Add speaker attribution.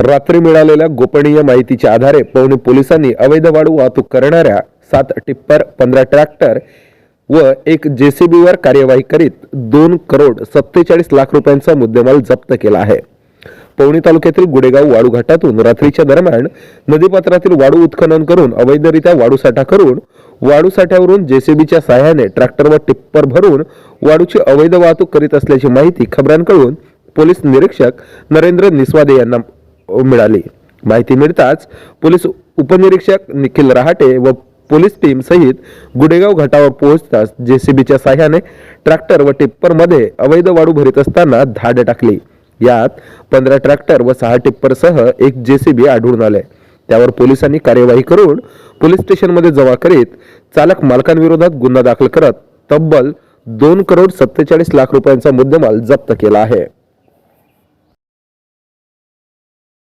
Speaker 1: रात्री मिळालेल्या गोपनीय माहितीच्या आधारे पवनी पोलिसांनी अवैध वाळू वाहतूक करणाऱ्या सात टिप्पर पंधरा ट्रॅक्टर व एक जेसीबीवर कार्यवाही करीत दोन करोड सत्तेचाळीस लाख रुपयांचा मुद्देमाल जप्त केला आहे. पवनी तालुक्यातील गुडेगाव वाळू घाटातून रात्रीच्या दरम्यान नदीपात्रातील वाळू उत्खनन करून अवैधरित्या वाळू साठा करून वाळू साठ्यावरून जेसीबीच्या सहाय्याने ट्रॅक्टर व टिप्पर भरून वाळूची अवैध वाहतूक करीत असल्याची माहिती खबरांकडून पोलीस निरीक्षक नरेंद्र निस्वादे यांना मिळाली. माहिती मिळताच पोलीस उपनिरीक्षक निखिल रहाटे व पोलीस टीम सहित गुडेगाव घाटावर पोहोचताच जेसीबीच्या साह्याने ट्रॅक्टर व टिप्परमध्ये अवैध वाळू भरीत असताना धाड टाकली. यात पंधरा ट्रॅक्टर व सहा टिप्परसह एक जेसीबी आढळून आले. त्यावर पोलिसांनी कार्यवाही करून पोलीस स्टेशनमध्ये जमा करीत चालक मालकांविरोधात गुन्हा दाखल करत तब्बल दोन करोड सत्तेचाळीस लाख रुपयांचा मुद्देमाल जप्त केला आहे.